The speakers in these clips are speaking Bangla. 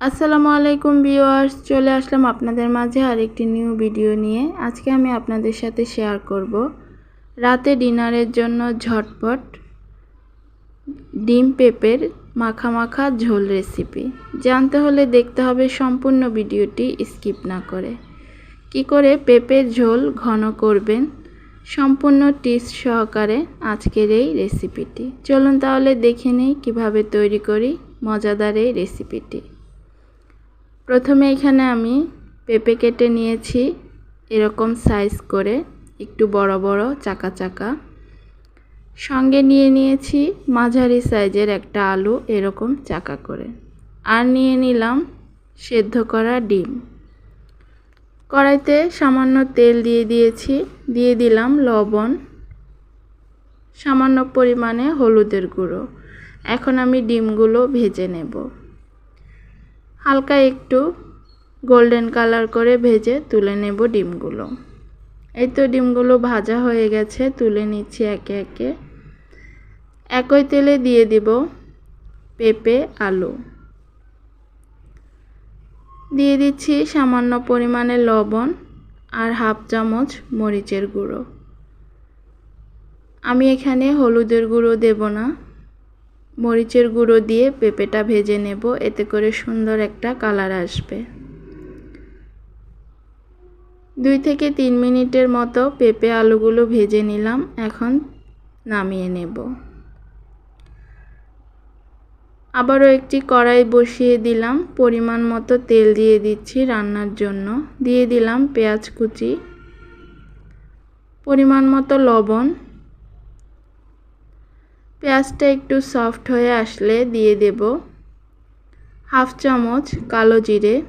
আসসালামু আলাইকুম ভিউয়ার্স, চলে আসলাম আপনাদের মাঝে আরেকটি নিউ ভিডিও নিয়ে। আজকে আমি আপনাদের সাথে শেয়ার করব রাতে ডিনারের জন্য ঝটপট ডিম পেঁপের মাখা মাখা ঝোল রেসিপি। জানতে হলে দেখতে হবে সম্পূর্ণ ভিডিওটি স্কিপ না করে। কি করে পেঁপের ঝোল ঘন করবেন সম্পূর্ণ টিপস সহকারে আজকের এই রেসিপিটি। চলুন তাহলে দেখে নিই কীভাবে তৈরি করি মজাদার এই রেসিপিটি। প্রথমে এখানে আমি পেঁপে কেটে নিয়েছি, এরকম সাইজ করে, একটু বড় বড়, চাকা চাকা। সঙ্গে নিয়ে নিয়েছি মাঝারি সাইজের একটা আলু, এরকম চাকা করে। আর নিয়ে নিলাম সেদ্ধ করা ডিম। কড়াইতে সামান্য তেল দিয়ে দিয়েছি, দিয়ে দিলাম লবণ, সামান্য পরিমাণে হলুদের গুঁড়ো। এখন আমি ডিমগুলো ভেজে নেব। হালকা একটু গোল্ডেন কালার করে ভেজে তুলে নেব ডিমগুলো। এই তো ডিমগুলো ভাজা হয়ে গেছে, তুলে নিচ্ছি একে একে। একই তেলে দিয়ে দিব পেঁপে, আলু। দিয়ে দিচ্ছি সামান্য পরিমাণে লবণ আর হাফ চামচ মরিচের গুঁড়ো। আমি এখানে হলুদের গুঁড়ো দেব না। মরিচের গুঁড়ো দিয়ে পেঁপেটা ভেজে নেব, এতে করে সুন্দর একটা কালার আসবে। দুই থেকে তিন মিনিটের মতো পেঁপে আলুগুলো ভেজে নিলাম, এখন নামিয়ে নেব। আবারও একটি কড়াই বসিয়ে দিলাম, পরিমাণ মতো তেল দিয়ে দিচ্ছি রান্নার জন্য। দিয়ে দিলাম পেঁয়াজ কুচি, পরিমাণ মতো লবণ পেঁয়াজটা একটু সফট হয়ে আসলে দিয়ে দেব। হাফ চামচ কালো জিরে।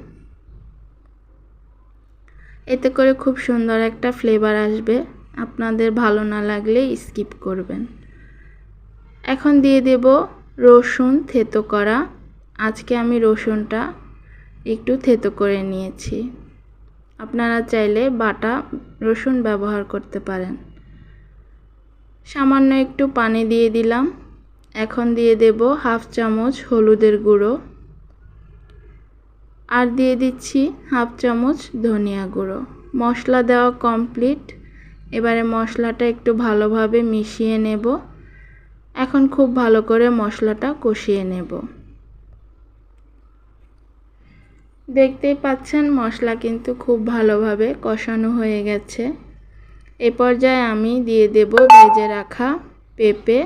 এতে করে খুব সুন্দর একটা ফ্লেভার আসবে। আপনাদের ভালো না লাগলে স্কিপ করবেন। এখন দিয়ে দেব রসুন থেতো করা। আজকে আমি রসুনটা একটু থেতো করে নিয়েছি। আপনারা চাইলে বাটা রসুন ব্যবহার করতে পারেন। সামান্য একটু পানি দিয়ে দিলাম। এখন দিয়ে দেব হাফ চামচ হলুদের গুঁড়ো। আর দিয়ে দিচ্ছি হাফ চামচ ধনিয়া গুঁড়ো। মশলা দেওয়া কমপ্লিট। এবারে মশলাটা একটু ভালোভাবে মিশিয়ে নেব। এখন খুব ভালো করে মশলাটা কষিয়ে নেব। দেখতেই পাচ্ছেন মশলা কিন্তু খুব ভালোভাবে কষানো হয়ে গেছে। এ পর্যায়ে আমি দিয়ে দেব ভেজে রাখা পেঁপে,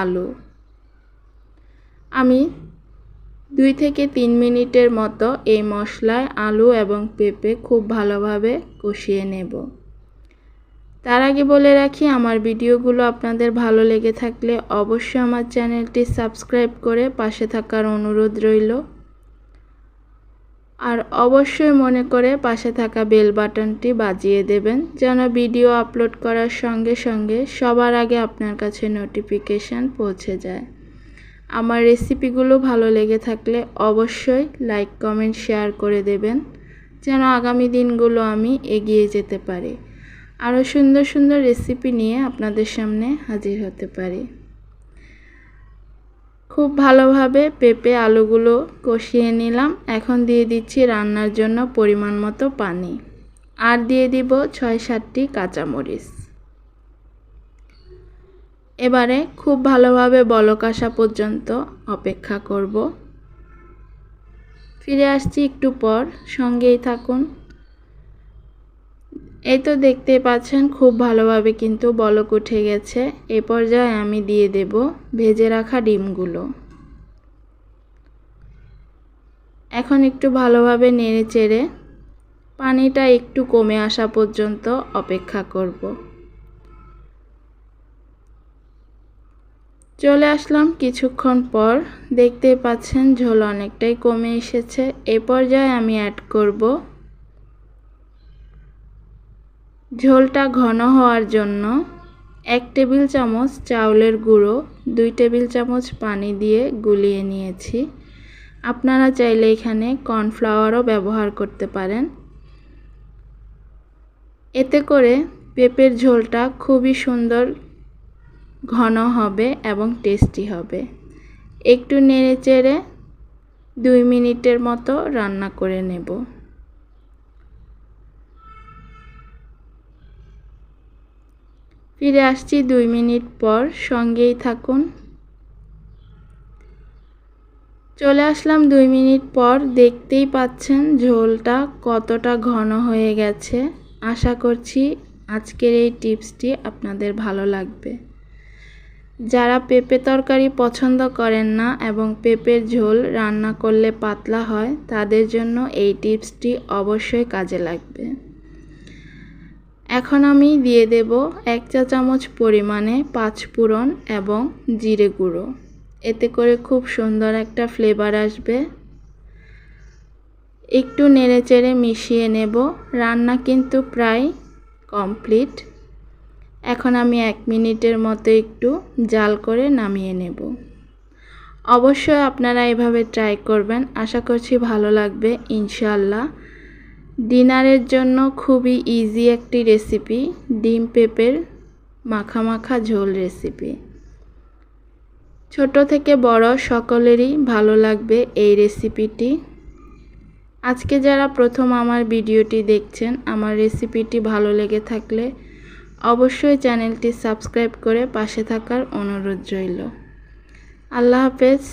আলু। আমি দুই থেকে তিন মিনিটের মতো এই মশলায় আলু এবং পেঁপে খুব ভালোভাবে কষিয়ে নেব। তার আগে বলে রাখি, আমার ভিডিওগুলো আপনাদের ভালো লেগে থাকলে অবশ্যই আমার চ্যানেলটি সাবস্ক্রাইব করে পাশে থাকার অনুরোধ রইল। আর অবশ্যই মনে করে পাশে থাকা বেল বাটনটি বাজিয়ে দেবেন, যেন ভিডিও আপলোড করার সঙ্গে সঙ্গে সবার আগে আপনার কাছে নোটিফিকেশান পৌঁছে যায়। আমার রেসিপিগুলো ভালো লেগে থাকলে অবশ্যই লাইক, কমেন্ট, শেয়ার করে দেবেন, যেন আগামী দিনগুলো আমি এগিয়ে যেতে পারি। আরও সুন্দর সুন্দর রেসিপি নিয়ে আপনাদের সামনে হাজির হতে পারি। খুব ভালোভাবে পেঁপে আলুগুলো কষিয়ে নিলাম। এখন দিয়ে দিচ্ছি রান্নার জন্য পরিমাণ মতো পানি। আর দিয়ে দিব ছয় সাতটি কাঁচামরিচ। এবারে খুব ভালোভাবে বলক আসা পর্যন্ত অপেক্ষা করব। ফিরে আসছি একটু পর। সঙ্গেই থাকুন। এই তো দেখতে পাচ্ছেন, খুব ভালোভাবে কিন্তু বলক উঠে গেছে। এ পর্যায়ে আমি দিয়ে দেব ভেজে রাখা ডিমগুলো। এখন একটু ভালোভাবে নেড়ে চেড়ে পানিটা একটু কমে আসা পর্যন্ত অপেক্ষা করব। চলে আসলাম কিছুক্ষণ পর। দেখতে পাচ্ছেন ঝোল অনেকটাই কমে এসেছে। এ পর্যায়ে আমি অ্যাড করব ঝোলটা ঘন হওয়ার জন্য এক টেবিল চামচ চাউলের গুঁড়ো, দুই টেবিল চামচ পানি দিয়ে গুলিয়ে নিয়েছি। আপনারা চাইলে এখানে কর্নফ্লাওয়ারও ব্যবহার করতে পারেন। এতে করে পেঁপের ঝোলটা খুবই সুন্দর, ঘন হবে এবং টেস্টি হবে। একটু নেড়ে চেড়ে দুই মিনিটের মতো রান্না করে নেব। ফিরে আসছি দুই মিনিট পর, সঙ্গেই থাকুন। চলে আসলাম দুই মিনিট পর, দেখতেই পাচ্ছেন ঝোলটা কতটা ঘন হয়ে গেছে। আশা করছি আজকের এই টিপসটি আপনাদের ভালো লাগবে। যারা পেঁপে তরকারি পছন্দ করেন না এবং পেঁপের ঝোল রান্না করলে পাতলা হয়, তাদের জন্য এই টিপসটি অবশ্যই কাজে লাগবে। এখন আমি দিয়ে দেব এক চা চামচ পরিমাণে পাঁচফোড়ন এবং জিরে গুঁড়ো। এতে করে খুব সুন্দর একটা ফ্লেভার আসবে। একটু নেড়েচেড়ে মিশিয়ে নেব। রান্না কিন্তু প্রায় কমপ্লিট এখন আমি এক মিনিটের মতো একটু জাল করে নামিয়ে নেব। অবশ্যই আপনারা এভাবে ট্রাই করবেন। আশা করছি ভালো লাগবে ইনশাল্লাহ ডিনারের জন্য খুবই ইজি একটি রেসিপি ডিম পেঁপের মাখা মাখা ঝোল রেসিপি ছোট থেকে বড় সকলেরই ভালো লাগবে এই রেসিপিটি আজকে যারা প্রথম আমার ভিডিওটি দেখছেন, আমার রেসিপিটি ভালো লেগে থাকলে অবশ্যই চ্যানেলটি সাবস্ক্রাইব করে পাশে থাকার অনুরোধ রইল। আল্লাহ হাফেজ।